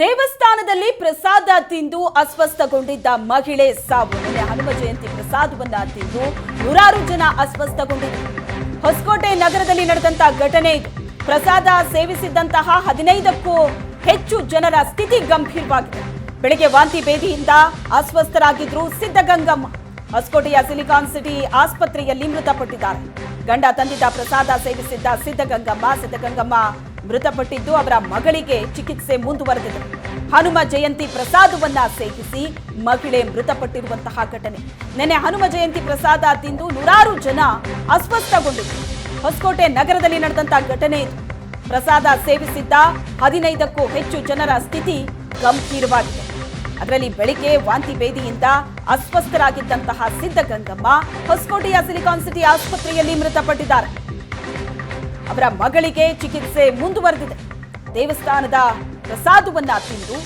ದೇವಸ್ಥಾನದಲ್ಲಿ ಪ್ರಸಾದ ತಿಂದು ಅಸ್ವಸ್ಥಗೊಂಡಿದ್ದ ಮಹಿಳೆ ಸಾವು. ನಿನ್ನೆ ಹನುಮ ಜಯಂತಿ ಪ್ರಸಾದವನ್ನ ತಿಂದು ನೂರಾರು ಜನ ಅಸ್ವಸ್ಥಗೊಂಡಿದ್ದರು. ಹೊಸಕೋಟೆ ನಗರದಲ್ಲಿ ನಡೆದಂತಹ ಘಟನೆ ಪ್ರಸಾದ ಸೇವಿಸಿದ್ದಂತಹ ಹದಿನೈದಕ್ಕೂ ಹೆಚ್ಚು ಜನರ ಸ್ಥಿತಿ ಗಂಭೀರವಾಗಿದೆ. ಬೆಳಗ್ಗೆ ವಾಂತಿ ಭೇದಿಯಿಂದ ಅಸ್ವಸ್ಥರಾಗಿದ್ರು ಸಿದ್ಧಗಂಗಮ್ಮ. ಹೊಸಕೋಟೆಯ ಸಿಲಿಕಾನ್ ಸಿಟಿ ಆಸ್ಪತ್ರೆಯಲ್ಲಿ ಮೃತಪಟ್ಟಿದ್ದಾರೆ. ಗಂಡ ತಂದಿದ್ದ ಪ್ರಸಾದ ಸೇವಿಸಿದ್ದ ಸಿದ್ಧಗಂಗಮ್ಮ ಸಿದ್ಧಗಂಗಮ್ಮ ಮೃತಪಟ್ಟಿದ್ದು ಅವರ ಮಗಳಿಗೆ ಚಿಕಿತ್ಸೆ ಮುಂದುವರೆದಿದೆ. ಹನುಮ ಜಯಂತಿ ಪ್ರಸಾದವನ್ನ ಸೇವಿಸಿ ಮಹಿಳೆ ಮೃತಪಟ್ಟಿರುವಂತಹ ಘಟನೆ. ನಿನ್ನೆ ಹನುಮ ಜಯಂತಿ ಪ್ರಸಾದ ತಿಂದು ನೂರಾರು ಜನ ಅಸ್ವಸ್ಥಗೊಂಡಿದ್ರು. ಹೊಸಕೋಟೆ ನಗರದಲ್ಲಿ ನಡೆದಂತಹ ಘಟನೆ ಇದು. ಪ್ರಸಾದ ಸೇವಿಸಿದ್ದ ಹದಿನೈದಕ್ಕೂ ಹೆಚ್ಚು ಜನರ ಸ್ಥಿತಿ ಗಂಭೀರವಾಗಿದೆ. ಅದರಲ್ಲಿ ಬೆಳಿಗ್ಗೆ ವಾಂತಿ ಭೇದಿಯಿಂದ ಅಸ್ವಸ್ಥರಾಗಿದ್ದಂತಹ ಸಿದ್ಧಗಂಗಮ್ಮ ಹೊಸಕೋಟೆಯ ಸಿಲಿಕಾನ್ ಸಿಟಿ ಆಸ್ಪತ್ರೆಯಲ್ಲಿ ಮೃತಪಟ್ಟಿದ್ದಾರೆ. ಅವರ ಮಗಳಿಗೆ ಚಿಕಿತ್ಸೆ ಮುಂದುವರೆದಿದೆ. ದೇವಸ್ಥಾನದ ಪ್ರಸಾದವನ್ನ ತಿಂದು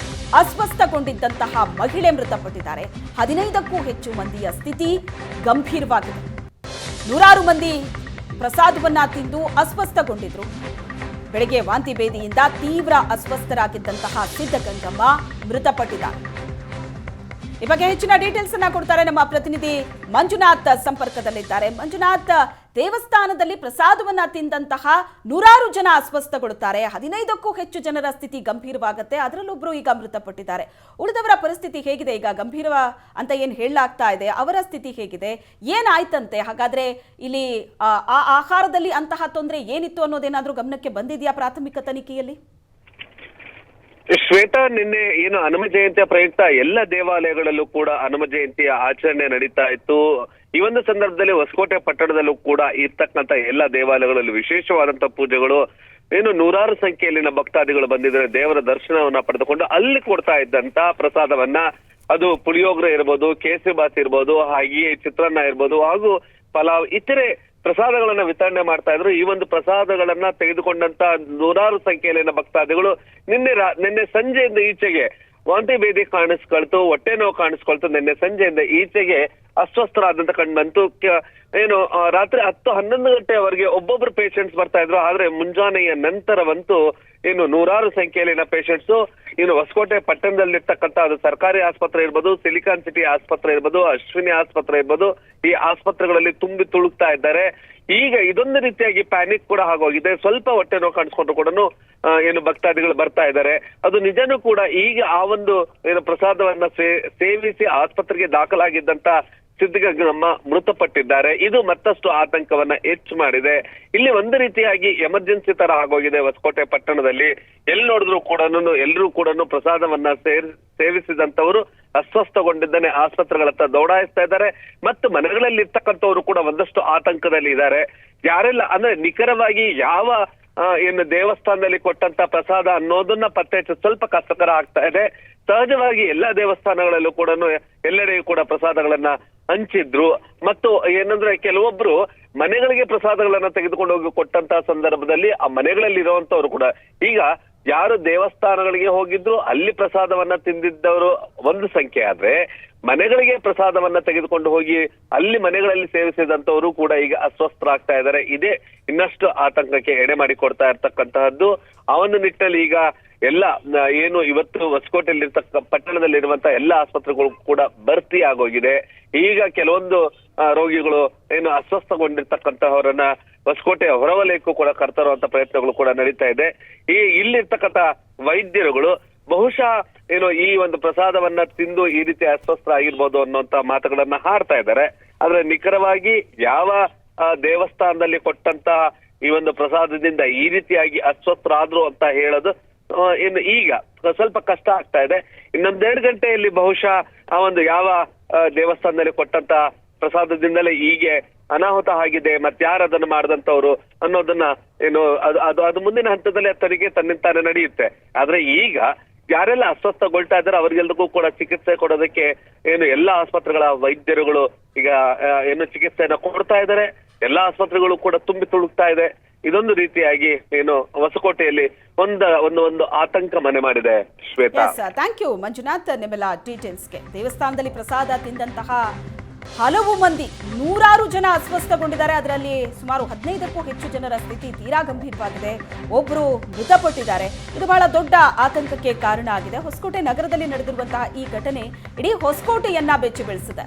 ಅಸ್ವಸ್ಥಗೊಂಡಿದ್ದಂತಹ ಮಹಿಳೆ ಮೃತಪಟ್ಟಿದ್ದಾರೆ. ಹದಿನೈದಕ್ಕೂ ಹೆಚ್ಚು ಮಂದಿಯ ಸ್ಥಿತಿ ಗಂಭೀರವಾಗಿದೆ. ನೂರಾರು ಮಂದಿ ಪ್ರಸಾದವನ್ನ ತಿಂದು ಅಸ್ವಸ್ಥಗೊಂಡಿದ್ರು. ಬೆಳಗ್ಗೆ ವಾಂತಿ ಭೇದಿಯಿಂದ ತೀವ್ರ ಅಸ್ವಸ್ಥರಾಗಿದ್ದಂತಹ ಸಿದ್ಧಗಂಗಮ್ಮ ಮೃತಪಟ್ಟಿದ್ದಾರೆ. ಈ ಬಗ್ಗೆ ಹೆಚ್ಚಿನ ಡೀಟೇಲ್ಸ್ ಅನ್ನ ಕೊಡ್ತಾರೆ ನಮ್ಮ ಪ್ರತಿನಿಧಿ ಮಂಜುನಾಥ್ ಸಂಪರ್ಕದಲ್ಲಿದ್ದಾರೆ. ಮಂಜುನಾಥ್, ದೇವಸ್ಥಾನದಲ್ಲಿ ಪ್ರಸಾದವನ್ನ ತಿಂದಂತಹ ನೂರಾರು ಜನ ಅಸ್ವಸ್ಥಗೊಳ್ಳುತ್ತಾರೆ. ಹದಿನೈದಕ್ಕೂ ಹೆಚ್ಚು ಜನರ ಸ್ಥಿತಿ ಗಂಭೀರವಾಗುತ್ತೆ. ಒಬ್ಬರು ಈಗ ಮೃತಪಟ್ಟಿದ್ದಾರೆ. ಉಳಿದವರ ಪರಿಸ್ಥಿತಿ ಹೇಗಿದೆ? ಈಗ ಗಂಭೀರ ಅಂತ ಏನು ಹೇಳಲಾಗ್ತಾ ಇದೆ? ಅವರ ಸ್ಥಿತಿ ಹೇಗಿದೆ? ಏನಾಯ್ತಂತೆ ಹಾಗಾದ್ರೆ ಇಲ್ಲಿ ಆ ಆಹಾರದಲ್ಲಿ ಅಂತಹ ತೊಂದರೆ ಏನಿತ್ತು ಅನ್ನೋದೇನಾದರೂ ಗಮನಕ್ಕೆ ಬಂದಿದೆಯಾ ಪ್ರಾಥಮಿಕ ತನಿಖೆಯಲ್ಲಿ? ಶ್ವೇತಾ, ನಿನ್ನೆ ಏನು ಹನುಮ ಜಯಂತಿಯ ಪ್ರಯುಕ್ತ ಎಲ್ಲ ದೇವಾಲಯಗಳಲ್ಲೂ ಕೂಡ ಹನುಮ ಜಯಂತಿಯ ಆಚರಣೆ ನಡೀತಾ ಇತ್ತು. ಈ ಒಂದು ಸಂದರ್ಭದಲ್ಲಿ ಹೊಸಕೋಟೆ ಪಟ್ಟಣದಲ್ಲೂ ಕೂಡ ಇರ್ತಕ್ಕಂತ ಎಲ್ಲ ದೇವಾಲಯಗಳಲ್ಲಿ ವಿಶೇಷವಾದಂತ ಪೂಜೆಗಳು. ಏನು ನೂರಾರು ಸಂಖ್ಯೆಯಲ್ಲಿನ ಭಕ್ತಾದಿಗಳು ಬಂದಿದ್ರೆ ದೇವರ ದರ್ಶನವನ್ನ ಪಡೆದುಕೊಂಡು ಅಲ್ಲಿ ಕೊಡ್ತಾ ಇದ್ದಂತ ಪ್ರಸಾದವನ್ನ ಅದು ಪುಳಿಯೋಗರೆ ಇರ್ಬೋದು, ಕೇಸರಿ ಬಾತ್ ಇರ್ಬೋದು, ಹಾಗೆಯೇ ಚಿತ್ರಾನ್ನ ಇರ್ಬೋದು ಹಾಗೂ ಪಲಾವ್, ಇತರೆ ಪ್ರಸಾದಗಳನ್ನ ವಿತರಣೆ ಮಾಡ್ತಾ ಇದ್ರು. ಈ ಒಂದು ಪ್ರಸಾದಗಳನ್ನ ತೆಗೆದುಕೊಂಡಂತ ನೂರಾರು ಸಂಖ್ಯೆಯಲ್ಲಿನ ಭಕ್ತಾದಿಗಳು ನಿನ್ನೆ ನಿನ್ನೆ ಸಂಜೆಯಿಂದ ಈಚೆಗೆ ವಾಂತಿ ಭೇದಿ ಕಾಣಿಸ್ಕೊಳ್ತು, ಹೊಟ್ಟೆ ನೋವು ಕಾಣಿಸ್ಕೊಳ್ತು. ನಿನ್ನೆ ಸಂಜೆಯಿಂದ ಈಚೆಗೆ ಅಸ್ವಸ್ಥರಾದಂತ ಕಂಡು ಏನು ರಾತ್ರಿ ಹತ್ತು ಹನ್ನೊಂದು ಗಂಟೆವರೆಗೆ ಒಬ್ಬೊಬ್ರು ಪೇಷಂಟ್ಸ್ ಬರ್ತಾ ಇದ್ರು. ಆದ್ರೆ ಮುಂಜಾನೆಯ ನಂತರವಂತೂ ಏನು ನೂರಾರು ಸಂಖ್ಯೆಯಲ್ಲಿನ ಪೇಷಂಟ್ಸ್ ಇನ್ನು ಹೊಸಕೋಟೆ ಪಟ್ಟಣದಲ್ಲಿರ್ತಕ್ಕಂಥ ಅದು ಸರ್ಕಾರಿ ಆಸ್ಪತ್ರೆ ಇರ್ಬೋದು ಸಿಲಿಕಾನ್ ಸಿಟಿ ಆಸ್ಪತ್ರೆ ಇರ್ಬೋದು, ಅಶ್ವಿನಿ ಆಸ್ಪತ್ರೆ ಇರ್ಬೋದು, ಈ ಆಸ್ಪತ್ರೆಗಳಲ್ಲಿ ತುಂಬಿ ತುಳುಕ್ತಾ ಇದ್ದಾರೆ. ಈಗ ಇದೊಂದು ರೀತಿಯಾಗಿ ಪ್ಯಾನಿಕ್ ಕೂಡ ಆಗೋಗಿದೆ. ಸ್ವಲ್ಪ ಹೊಟ್ಟೆ ನೋವು ಕಾಣಿಸ್ಕೊಂಡ್ರು ಕೂಡ ಏನು ಭಕ್ತಾದಿಗಳು ಬರ್ತಾ ಇದ್ದಾರೆ. ಅದು ನಿಜನೂ ಕೂಡ ಈಗ ಆ ಒಂದು ಏನು ಪ್ರಸಾದವನ್ನ ಸೇವಿಸಿ ಆಸ್ಪತ್ರೆಗೆ ದಾಖಲಾಗಿದ್ದಂತ ಸಿದ್ಧಗಂಗಮ್ಮ ಮೃತಪಟ್ಟಿದ್ದಾರೆ. ಇದು ಮತ್ತಷ್ಟು ಆತಂಕವನ್ನ ಹೆಚ್ಚು ಮಾಡಿದೆ. ಇಲ್ಲಿ ಒಂದು ರೀತಿಯಾಗಿ ಎಮರ್ಜೆನ್ಸಿ ತರ ಆಗೋಗಿದೆ ಹೊಸಕೋಟೆ ಪಟ್ಟಣದಲ್ಲಿ. ಎಲ್ಲಿ ನೋಡಿದ್ರು ಕೂಡ ಎಲ್ಲರೂ ಕೂಡ ಪ್ರಸಾದವನ್ನ ಸೇರ್ ಸೇವಿಸಿದಂತವರು ಅಸ್ವಸ್ಥಗೊಂಡಿದ್ದಾನೆ. ಆಸ್ಪತ್ರೆಗಳತ್ತ ದೌಡಾಯಿಸ್ತಾ ಇದ್ದಾರೆ. ಮತ್ತು ಮನೆಗಳಲ್ಲಿ ಇರ್ತಕ್ಕಂಥವರು ಕೂಡ ಒಂದಷ್ಟು ಆತಂಕದಲ್ಲಿ ಇದ್ದಾರೆ. ಯಾರೆಲ್ಲ ಅಂದ್ರೆ ನಿಖರವಾಗಿ ಯಾವ ಏನು ದೇವಸ್ಥಾನದಲ್ಲಿ ಕೊಟ್ಟಂತ ಪ್ರಸಾದ ಅನ್ನೋದನ್ನ ಪತ್ತೆ ಹಚ್ಚು ಸ್ವಲ್ಪ ಕಷ್ಟಕರ ಆಗ್ತಾ ಇದೆ. ಸಹಜವಾಗಿ ಎಲ್ಲಾ ದೇವಸ್ಥಾನಗಳಲ್ಲೂ ಕೂಡ ಎಲ್ಲೆಡೆಯೂ ಕೂಡ ಪ್ರಸಾದಗಳನ್ನ ಹಂಚಿದ್ರು. ಮತ್ತು ಏನಂದ್ರೆ ಕೆಲವೊಬ್ರು ಮನೆಗಳಿಗೆ ಪ್ರಸಾದಗಳನ್ನ ತೆಗೆದುಕೊಂಡು ಹೋಗಿ ಕೊಟ್ಟಂತ ಸಂದರ್ಭದಲ್ಲಿ ಆ ಮನೆಗಳಲ್ಲಿ ಇರುವಂತವ್ರು ಕೂಡ. ಈಗ ಯಾರು ದೇವಸ್ಥಾನಗಳಿಗೆ ಹೋಗಿದ್ರು, ಅಲ್ಲಿ ಪ್ರಸಾದವನ್ನ ತಿಂದಿದ್ದವರು ಒಂದು ಸಂಖ್ಯೆ ಆದ್ರೆ, ಮನೆಗಳಿಗೆ ಪ್ರಸಾದವನ್ನ ತೆಗೆದುಕೊಂಡು ಹೋಗಿ ಅಲ್ಲಿ ಮನೆಗಳಲ್ಲಿ ಸೇವಿಸಿದಂತವರು ಕೂಡ ಈಗ ಅಸ್ವಸ್ಥರಾಗ್ತಾ ಇದ್ದಾರೆ. ಇದೇ ಇನ್ನಷ್ಟು ಆತಂಕಕ್ಕೆ ಎಡೆ ಮಾಡಿ ಕೊಡ್ತಾ ಇರ್ತಕ್ಕಂತಹದ್ದು. ಆ ಒಂದು ನಿಟ್ಟಲ್ಲಿ ಈಗ ಎಲ್ಲ ಏನು ಇವತ್ತು ಹೊಸಕೋಟೆಯಲ್ಲಿರ್ತಕ್ಕ ಪಟ್ಟಣದಲ್ಲಿರುವಂತ ಎಲ್ಲ ಆಸ್ಪತ್ರೆಗಳು ಕೂಡ ಭರ್ತಿ ಆಗೋಗಿದೆ. ಈಗ ಕೆಲವೊಂದು ರೋಗಿಗಳು ಏನು ಅಸ್ವಸ್ಥಗೊಂಡಿರ್ತಕ್ಕಂತಹವರನ್ನ ಹೊಸಕೋಟೆಯ ಹೊರವಲಯಕ್ಕೂ ಕೂಡ ಕರ್ತರುವಂತ ಪ್ರಯತ್ನಗಳು ಕೂಡ ನಡೀತಾ ಇದೆ. ಈ, ಇಲ್ಲಿರ್ತಕ್ಕಂತ ವೈದ್ಯರುಗಳು ಬಹುಶಃ ಏನು ಈ ಒಂದು ಪ್ರಸಾದವನ್ನ ತಿಂದು ಈ ರೀತಿ ಅಸ್ವಸ್ಥ ಆಗಿರ್ಬೋದು ಅನ್ನುವಂತ ಮಾತುಗಳನ್ನ ಹಾಡ್ತಾ ಇದ್ದಾರೆ. ಆದ್ರೆ ನಿಖರವಾಗಿ ಯಾವ ದೇವಸ್ಥಾನದಲ್ಲಿ ಕೊಟ್ಟಂತ ಈ ಒಂದು ಪ್ರಸಾದದಿಂದ ಈ ರೀತಿಯಾಗಿ ಅಸ್ವಸ್ಥರಾದ್ರು ಅಂತ ಹೇಳೋದು ಇನ್ನು ಈಗ ಸ್ವಲ್ಪ ಕಷ್ಟ ಆಗ್ತಾ ಇದೆ. ಇನ್ನೊಂದೆರಡು ಗಂಟೆಯಲ್ಲಿ ಬಹುಶಃ ಆ ಒಂದು ಯಾವ ದೇವಸ್ಥಾನದಲ್ಲಿ ಕೊಟ್ಟಂತ ಪ್ರಸಾದದಿಂದಲೇ ಹೀಗೆ ಅನಾಹುತ ಆಗಿದೆ ಮತ್ತಾರು ಅದನ್ನು ಮಾಡಿದಂತವ್ರು ಅನ್ನೋದನ್ನ ಏನು, ಅದು ಅದು ಅದು ಮುಂದಿನ ಹಂತದಲ್ಲಿ ತನಿಖೆ ತನ್ನಿಂತಾನೆ ನಡೆಯುತ್ತೆ. ಆದ್ರೆ ಈಗ ಯಾರೆಲ್ಲ ಅಸ್ವಸ್ಥಗೊಳ್ತಾ ಇದ್ದಾರೆ ಅವರಿಗೆಲ್ರಿಗೂ ಕೂಡ ಚಿಕಿತ್ಸೆ ಕೊಡೋದಕ್ಕೆ ಏನು ಎಲ್ಲಾ ಆಸ್ಪತ್ರೆಗಳ ವೈದ್ಯರುಗಳು ಈಗ ಏನು ಚಿಕಿತ್ಸೆಯನ್ನ ಕೊಡ್ತಾ ಇದ್ದಾರೆ ಎಲ್ಲಾ ಆಸ್ಪತ್ರೆಗಳು ಕೂಡ ತುಂಬಿ ತುಳುಕ್ತಾ ಇದೆ. ಇದೊಂದು ರೀತಿಯಾಗಿ ಏನು ಹೊಸಕೋಟೆಯಲ್ಲಿ ಒಂದ ಒಂದು ಒಂದು ಆತಂಕ ಮನೆ ಮಾಡಿದೆ, ಶ್ವೇತಾ. ಥ್ಯಾಂಕ್ ಯು ಮಂಜುನಾಥ್ ನಿಮ್ಮೆಲ್ಲ ಡೀಟೇಲ್ಸ್ಗೆ ದೇವಸ್ಥಾನದಲ್ಲಿ ಪ್ರಸಾದ ತಿಂದಂತಹ ಹಲವು ಮಂದಿ, ನೂರಾರು ಜನ ಅಸ್ವಸ್ಥಗೊಂಡಿದ್ದಾರೆ. ಅದರಲ್ಲಿ ಸುಮಾರು ಹದಿನೈದಕ್ಕೂ ಹೆಚ್ಚು ಜನರ ಸ್ಥಿತಿ ತೀರಾ ಗಂಭೀರವಾಗಿದೆ. ಒಬ್ಬರು ಮೃತಪಟ್ಟಿದ್ದಾರೆ. ಇದು ಬಹಳ ದೊಡ್ಡ ಆತಂಕಕ್ಕೆ ಕಾರಣ ಆಗಿದೆ. ಹೊಸಕೋಟೆ ನಗರದಲ್ಲಿ ನಡೆದಿರುವಂತಹ ಈ ಘಟನೆ ಇಡೀ ಹೊಸಕೋಟೆಯನ್ನ ಬೆಚ್ಚಿ ಬೀಳಿಸಿದೆ.